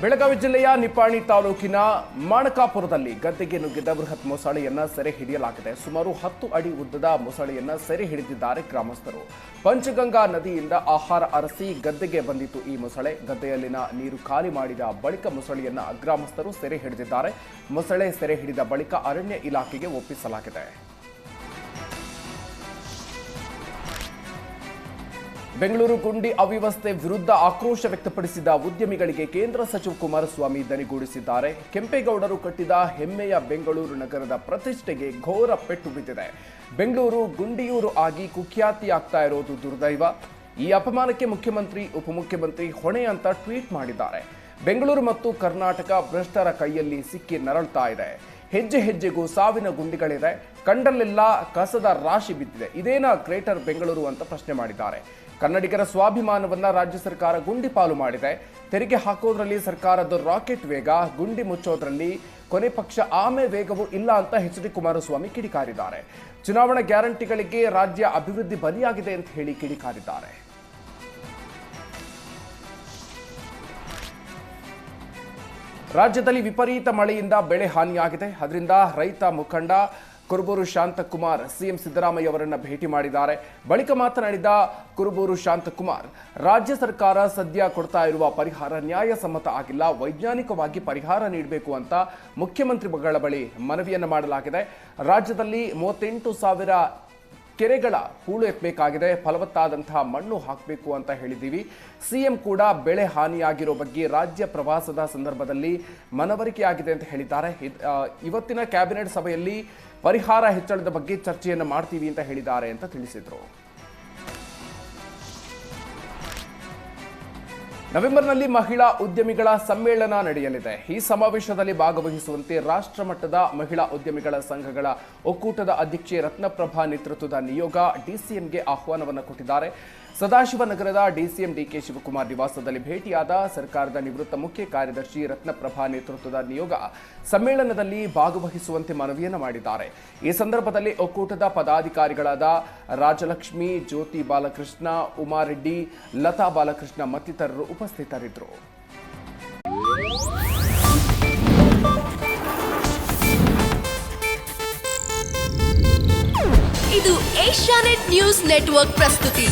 ಬೆಳಗಾವಿ ಜಿಲ್ಲೆಯ ನಿಪ್ಪಾಣಿ ತಾಲೂಕಿನ ಮಾಣಕಾಪುರದಲ್ಲಿ ಗದ್ದೆಗೆ ನುಗ್ಗಿದ್ದ ಬೃಹತ್ ಮೊಸಳೆಯನ್ನ ಸೆರೆ ಹಿಡಿಯಲಾಗಿದೆ. ಸುಮಾರು ಹತ್ತು ಅಡಿ ಉದ್ದದ ಮೊಸಳೆಯನ್ನ ಸೆರೆ ಹಿಡಿದಿದ್ದಾರೆ ಗ್ರಾಮಸ್ಥರು. ಪಂಚಗಂಗಾ ನದಿಯಿಂದ ಆಹಾರ ಅರಸಿ ಗದ್ದೆಗೆ ಬಂದಿತ್ತು ಈ ಮೊಸಳೆ. ಗದ್ದೆಯಲ್ಲಿನ ನೀರು ಖಾಲಿ ಮಾಡಿದ ಬಳಿಕ ಮೊಸಳೆಯನ್ನ ಗ್ರಾಮಸ್ಥರು ಸೆರೆ ಹಿಡಿದಿದ್ದಾರೆ. ಮೊಸಳೆ ಸೆರೆ ಹಿಡಿದ ಬಳಿಕ ಅರಣ್ಯ ಇಲಾಖೆಗೆ ಒಪ್ಪಿಸಲಾಗಿದೆ. ಬೆಂಗಳೂರು ಗುಂಡಿ ಅವ್ಯವಸ್ಥೆ ವಿರುದ್ಧ ಆಕ್ರೋಶ ವ್ಯಕ್ತಪಡಿಸಿದ ಉದ್ಯಮಿಗಳಿಗೆ ಕೇಂದ್ರ ಸಚಿವ ಕುಮಾರಸ್ವಾಮಿ ದನಿಗೂಡಿಸಿದ್ದಾರೆ. ಕೆಂಪೇಗೌಡರು ಕಟ್ಟಿದ ಹೆಮ್ಮೆಯ ಬೆಂಗಳೂರು ನಗರದ ಪ್ರತಿಷ್ಠೆಗೆ ಘೋರ ಪೆಟ್ಟು ಬಿದ್ದಿದೆ. ಬೆಂಗಳೂರು ಗುಂಡಿಯೂರು ಆಗಿ ಕುಖ್ಯಾತಿಯಾಗ್ತಾ ಇರೋದು ದುರ್ದೈವ. ಈ ಅಪಮಾನಕ್ಕೆ ಮುಖ್ಯಮಂತ್ರಿ, ಉಪಮುಖ್ಯಮಂತ್ರಿ ಹೊಣೆ ಅಂತ ಟ್ವೀಟ್ ಮಾಡಿದ್ದಾರೆ. ಬೆಂಗಳೂರು ಮತ್ತು ಕರ್ನಾಟಕ ಭ್ರಷ್ಟರ ಕೈಯಲ್ಲಿ ಸಿಕ್ಕಿ ನರಳ್ತಾ ಇದೆ. ಹೆಜ್ಜೆ ಹೆಜ್ಜೆಗೂ ಸಾವಿನ ಗುಂಡಿಗಳಿದೆ. ಕಂಡಲ್ಲೆಲ್ಲ ಕಸದ ರಾಶಿ ಬಿದ್ದಿದೆ. ಇದೇನಾ ಗ್ರೇಟರ್ ಬೆಂಗಳೂರು ಅಂತ ಪ್ರಶ್ನೆ ಮಾಡಿದ್ದಾರೆ. ಕನ್ನಡಿಗರ ಸ್ವಾಭಿಮಾನವನ್ನ ರಾಜ್ಯ ಸರ್ಕಾರ ಗುಂಡಿ ಪಾಲು ಮಾಡಿದೆ. ತೆರಿಗೆ ಹಾಕೋದ್ರಲ್ಲಿ ಸರ್ಕಾರದ ರಾಕೆಟ್ ವೇಗ, ಗುಂಡಿ ಮುಚ್ಚೋದ್ರಲ್ಲಿ ಕೊನೆ ಪಕ್ಷ ಆಮೆ ವೇಗವೂ ಇಲ್ಲ ಅಂತ ಎಚ್ ಡಿ ಕುಮಾರಸ್ವಾಮಿ ಕಿಡಿಕಾರಿದ್ದಾರೆ. ಚುನಾವಣಾ ಗ್ಯಾರಂಟಿಗಳಿಗೆ ರಾಜ್ಯ ಅಭಿವೃದ್ಧಿ ಬಲಿಯಾಗಿದೆ ಅಂತ ಹೇಳಿ ಕಿಡಿಕಾರಿದ್ದಾರೆ. ರಾಜ್ಯದಲ್ಲಿ ವಿಪರೀತ ಮಳೆಯಿಂದ ಬೆಳೆ ಹಾನಿಯಾಗಿದೆ. ಅದರಿಂದ ರೈತ ಮುಖಂಡ ಕುರುಬೂರು ಶಾಂತಕುಮಾರ್, ಸಿಎಂ ಸಿದ್ದರಾಮಯ್ಯ ಅವರನ್ನು ಭೇಟಿ ಮಾಡಿದ್ದಾರೆ. ಬಳಿಕ ಮಾತನಾಡಿದ ಕುರುಬೂರು ಶಾಂತಕುಮಾರ್, ರಾಜ್ಯ ಸರ್ಕಾರ ಸದ್ಯ ಕೊಡ್ತಾ ಇರುವ ಪರಿಹಾರ ನ್ಯಾಯಸಮ್ಮತ ಆಗಿಲ್ಲ, ವೈಜ್ಞಾನಿಕವಾಗಿ ಪರಿಹಾರ ನೀಡಬೇಕು ಅಂತ ಮುಖ್ಯಮಂತ್ರಿಗಳ ಬಳಿ ಮನವಿಯನ್ನು ಮಾಡಲಾಗಿದೆ. ರಾಜ್ಯದಲ್ಲಿ ಮೂವತ್ತೆಂಟು ಸಾವಿರ ಕೆರೆಗಳ ಹೂಳು ಎತ್ತಬೇಕಾಗಿದೆ, ಫಲವತ್ತಾದಂತಹ ಮಣ್ಣು ಹಾಕಬೇಕು ಅಂತ ಹೇಳಿದ್ದೀವಿ. ಸಿಎಂ ಕೂಡ ಬೆಳೆ ಹಾನಿಯಾಗಿರೋ ಬಗ್ಗೆ ರಾಜ್ಯ ಪ್ರವಾಸದ ಸಂದರ್ಭದಲ್ಲಿ ಮನವರಿಕೆಯಾಗಿದೆ ಅಂತ ಹೇಳಿದ್ದಾರೆ. ಇವತ್ತಿನ ಕ್ಯಾಬಿನೆಟ್ ಸಭೆಯಲ್ಲಿ ಪರಿಹಾರ ಹೆಚ್ಚಳದ ಬಗ್ಗೆ ಚರ್ಚೆಯನ್ನು ಮಾಡ್ತೀವಿ ಅಂತ ಹೇಳಿದ್ದಾರೆ ಅಂತ ತಿಳಿಸಿದರು. ನವೆಂಬರ್ನಲ್ಲಿ ಮಹಿಳಾ ಉದ್ಯಮಿಗಳ ಸಮ್ಮೇಳನ ನಡೆಯಲಿದೆ. ಈ ಸಮಾವೇಶದಲ್ಲಿ ಭಾಗವಹಿಸುವಂತೆ ರಾಷ್ಟ್ರ ಮಟ್ಟದ ಮಹಿಳಾ ಉದ್ಯಮಿಗಳ ಸಂಘಗಳ ಒಕ್ಕೂಟದ ಅಧ್ಯಕ್ಷೆ ರತ್ನಪ್ರಭಾ ನೇತೃತ್ವದ ನಿಯೋಗ ಡಿಸಿಎಂಗೆ ಆಹ್ವಾನವನ್ನು ಕೊಟ್ಟಿದ್ದಾರೆ. ಸದಾಶಿವನಗರದ ಡಿಸಿಎಂ ಡಿಕೆ ಶಿವಕುಮಾರ್ ನಿವಾಸದಲ್ಲಿ ಭೇಟಿಯಾದ ಸರ್ಕಾರದ ನಿವೃತ್ತ ಮುಖ್ಯ ಕಾರ್ಯದರ್ಶಿ ರತ್ನಪ್ರಭಾ ನೇತೃತ್ವದ ನಿಯೋಗ ಸಮ್ಮೇಳನದಲ್ಲಿ ಭಾಗವಹಿಸುವಂತೆ ಮನವಿಯನ್ನು ಮಾಡಿದ್ದಾರೆ. ಈ ಸಂದರ್ಭದಲ್ಲಿ ಒಕ್ಕೂಟದ ಪದಾಧಿಕಾರಿಗಳಾದ ರಾಜಲಕ್ಷ್ಮಿ, ಜ್ಯೋತಿ ಬಾಲಕೃಷ್ಣ, ಉಮಾರೆಡ್ಡಿ, ಲತಾ ಬಾಲಕೃಷ್ಣ ಮತ್ತಿತರರು ಉಪಸ್ಥಿತರಿದ್ದರು ಇದು ಏಷ್ಯಾನೆಟ್ ನ್ಯೂಸ್ ನೆಟ್ವರ್ಕ್ ಪ್ರಸ್ತುತಿ.